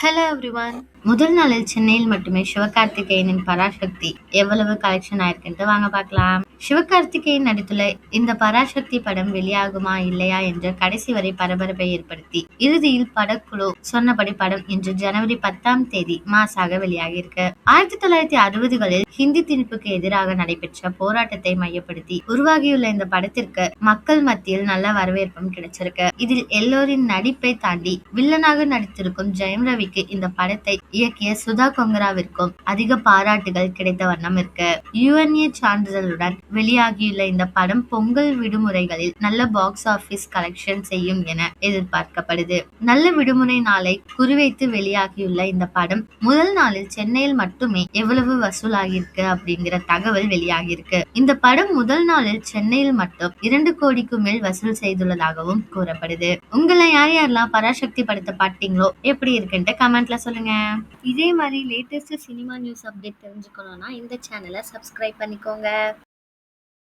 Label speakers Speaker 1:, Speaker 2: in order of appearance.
Speaker 1: Hello everyone முதல் நாளில் சென்னையில் மட்டுமே சிவகார்த்திகேயனின் பராசக்தி எவ்வளவு கலெக்ஷன் ஆயிருக்குன்ட்டு வாங்க பார்க்கலாம். சிவகார்த்திகேயன் நடித்துள்ள இந்த பராசக்தி படம் வெளியாகுமா இல்லையா என்று கடைசி வரை பரபரப்பை ஏற்படுத்தி இறுதியில் படக்குழு சொன்னபடி படம் இன்று ஜனவரி பத்தாம் தேதி மாசாக வெளியாகியிருக்கு. ஆயிரத்தி தொள்ளாயிரத்தி அறுபதுகளில் ஹிந்தி திணிப்புக்கு எதிராக நடைபெற்ற போராட்டத்தை மையப்படுத்தி உருவாகியுள்ள இந்த படத்திற்கு மக்கள் மத்தியில் நல்ல வரவேற்பும் கிடைச்சிருக்கு. இதில் எல்லோரின் நடிப்பை தாண்டி வில்லனாக நடித்திருக்கும் ஜெயம் ரவிக்கு இந்த படத்தை இயக்கிய சுதா கொங்கராவிற்கும் அதிக பாராட்டுகள் கிடைத்த வண்ணம் இருக்கு. யுஎன்ஏ சான்றிதழுடன் வெளியாகியுள்ள இந்த படம் பொங்கல் விடுமுறைகளில் நல்ல பாக்ஸ் ஆபீஸ் கலெக்ஷன் செய்யும் என எதிர்பார்க்கப்படுது. நல்ல விடுமுறை நாளை குறிவைத்து வெளியாகியுள்ள இந்த படம் முதல் நாளில் சென்னையில் மட்டுமே எவ்வளவு இருக்கு அப்படிங்கிற தகவல் வெளியாகியிருக்கு. இந்த படம் முதல் நாளில் சென்னையில் மட்டும் இரண்டு கோடிக்கு மேல் வசூல் செய்துள்ளதாகவும் கூறப்படுது. உங்களை யார் யாரெல்லாம் பராசக்தி படத்தை பார்த்தீங்களோ எப்படி இருக்குன்ட்டு கமெண்ட்ல சொல்லுங்க. இதே மாதிரி லேட்டஸ்ட் சினிமா நியூஸ் அப்டேட் தெரிஞ்சுக்கணும்னா இந்த சேனலை சப்ஸ்கிரைப் பண்ணிக்கோங்க.